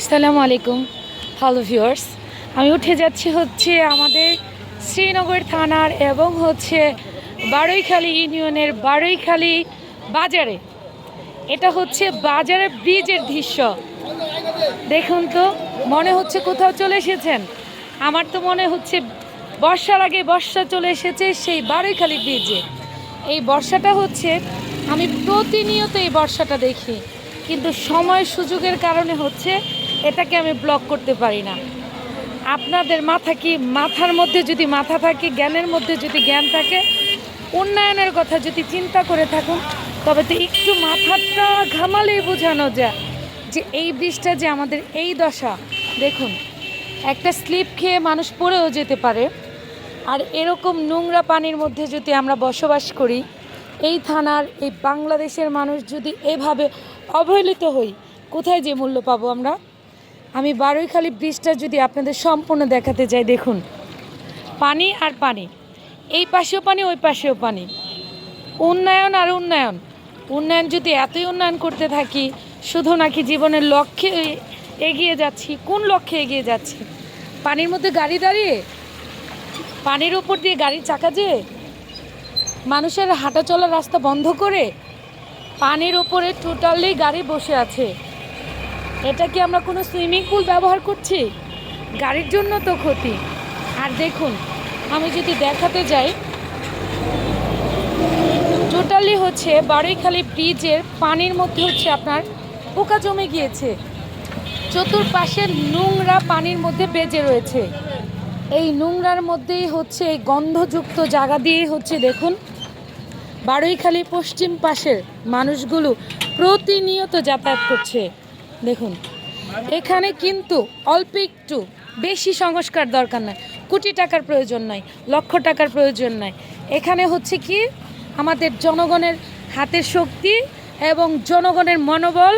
আসসালামু আলাইকুম hello viewers আমি উঠে যাচ্ছি হচ্ছে আমাদের শ্রীনগর থানার এবং হচ্ছে বারৈখালী ইউনিয়নের বারৈখালী বাজারে। এটা হচ্ছে বাজারে ব্রিজের দৃশ্য। দেখুন তো, মনে হচ্ছে কোথাও চলে এসেছেন। আমার তো মনে হচ্ছে বর্ষার আগে বর্ষা চলে এসেছে সেই বারৈখালী ব্রিজে। এই বর্ষাটা হচ্ছে, আমি প্রতিনিয়ত এই বর্ষাটা দেখি। কিন্তু সময় সুযোগের কারণে হচ্ছে এটাকে আমি ব্লক করতে পারি না। আপনাদের মাথা কি মাথার মধ্যে যদি মাথা থাকে, জ্ঞানের মধ্যে যদি জ্ঞান থাকে, উন্নয়নের কথা যদি চিন্তা করে থাকুন, তবে তো একটু মাথাটা ঘামালেই বোঝানো যায় যে এই বৃষ্টিটা যে আমাদের এই দশা। দেখুন, একটা স্লিপ খেয়ে মানুষ পড়েও যেতে পারে, আর এরকম নোংরা পানির মধ্যে যদি আমরা বসবাস করি, এই থানার, এই বাংলাদেশের মানুষ যদি এভাবে অবহেলিত হই, কোথায় যে মূল্য পাবো আমরা? আমি বারৈখালী ব্রিজটা যদি আপনাদের সম্পূর্ণ দেখাতে যাই, দেখুন। পানি আর পানি। এই পাশেও পানি, ওই পাশেও পানি। উন্নয়ন আর উন্নয়ন। উন্নয়ন যদি এতই উন্নয়ন করতে থাকি, শুধু নাকি জীবনের লক্ষ্যে এগিয়ে যাচ্ছি। কোন লক্ষ্যে এগিয়ে যাচ্ছি? পানির মধ্যে গাড়ি দাঁড়িয়ে? পানির উপর দিয়ে গাড়ির চাকা যে? মানুষের হাঁটা চলার রাস্তা বন্ধ করে? পানির উপরে টোটালি গাড়ি বসে আছে। এটা কি আমরা কোনো সুইমিং পুল ব্যবহার করছি? গাড়ির জন্য তো ক্ষতি। আর দেখুন, আমি যদি দেখাতে যাই টোটালি হচ্ছে বারৈখালী ব্রিজের পানির মধ্যে হচ্ছে আপনার পোকা জমে গিয়েছে। চতুর্পাশে নোংরা পানির মধ্যে বেজে রয়েছে। এই নোংরার মধ্যেই হচ্ছে এই গন্ধযুক্ত জায়গা দিয়েই হচ্ছে দেখুন বারৈখালী পশ্চিম পাশের মানুষগুলো প্রতিনিয়ত যাতায়াত করছে। দেখুন, এখানে কিন্তু অল্প একটু বেশি সংস্কার দরকার নয় কোটি টাকার প্রয়োজন নাই, লক্ষ টাকার প্রয়োজন নাই। এখানে হচ্ছে কি, আমাদের জনগণের হাতের শক্তি এবং জনগণের মনোবল,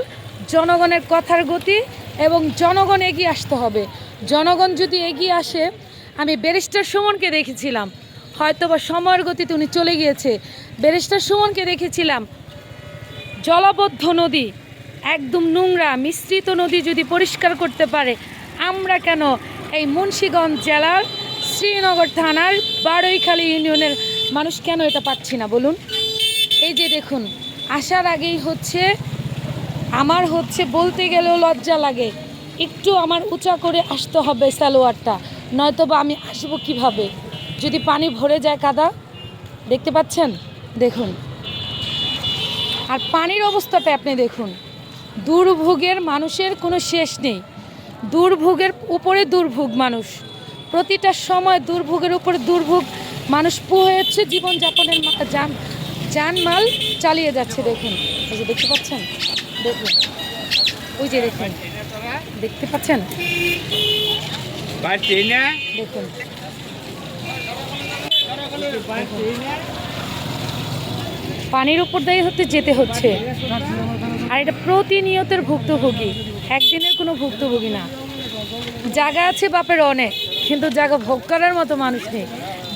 জনগণের কথার গতি এবং জনগণ এগিয়ে আসতে হবে। জনগণ যদি এগিয়ে আসে, আমি ব্যারিস্টার সুমনকে দেখেছিলাম। হয়তো বা সময়ের গতিতে উনি চলে গিয়েছে। ব্যারিস্টার সুমনকে দেখেছিলাম। জলবদ্ধ নদী। একদম নোংরা মিশ্রিত নদী যদি পরিষ্কার করতে পারে, আমরা কেন এই মুন্সীগঞ্জ জেলার শ্রীনগর থানার বারৈখালী ইউনিয়নের মানুষ কেন এটা পাচ্ছি না? বলুন। এই যে দেখুন, আসার আগেই হচ্ছে, আমার হচ্ছে বলতে গেলেও লজ্জা লাগে। একটু আমার উঁচা করে আসতে হবে সালোয়ারটা নয়তো বা আমি আসব কীভাবে? যদি পানি ভরে যায় কাদা, দেখতে পাচ্ছেন? দেখুন। আর পানির অবস্থাটা আপনি দেখুন। দুর্ভোগের মানুষের কোনো শেষ নেই। দুর্ভোগের উপরে দুর্ভোগ মানুষ। প্রতিটা সময় দুর্ভোগের উপরে দুর্ভোগ মানুষ হচ্ছে জীবনযাপনের যান যানমাল চালিয়ে যাচ্ছে দেখুন। এই যে দেখতে পাচ্ছেন? দেখুন। ওই যে দেখুন। দেখতে পাচ্ছেন? দেখুন। পানির উপর দিয়ে হতে যেতে হচ্ছে। আর এটা প্রতিনিয়তের ভুক্তভোগী। একদিনের কোনো ভুক্তভোগী না। জায়গা আছে বাপের অনেক, কিন্তু জায়গা ভোগ করার মতো মানুষ নেই।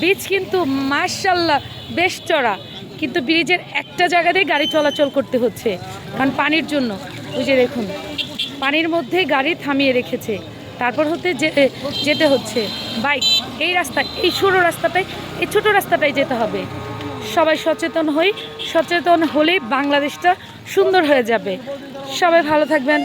বীজ কিন্তু মার্শাল্লাহ বেশ চড়া, কিন্তু ব্রিজের একটা জায়গাতেই গাড়ি চলাচল করতে হচ্ছে। কারণ পানির জন্য। ওই যে দেখুন, পানির মধ্যে গাড়ি থামিয়ে রেখেছে। তারপর হতে যেতে হচ্ছে। বাইক, এই রাস্তা, এই সরু রাস্তাটাই, এই ছোটো রাস্তাটাই যেতে হবে। সবাই সচেতন হই, সচেতন হলেই বাংলাদেশটা সুন্দর হয়ে যাবে। সবাই ভালো থাকবেন।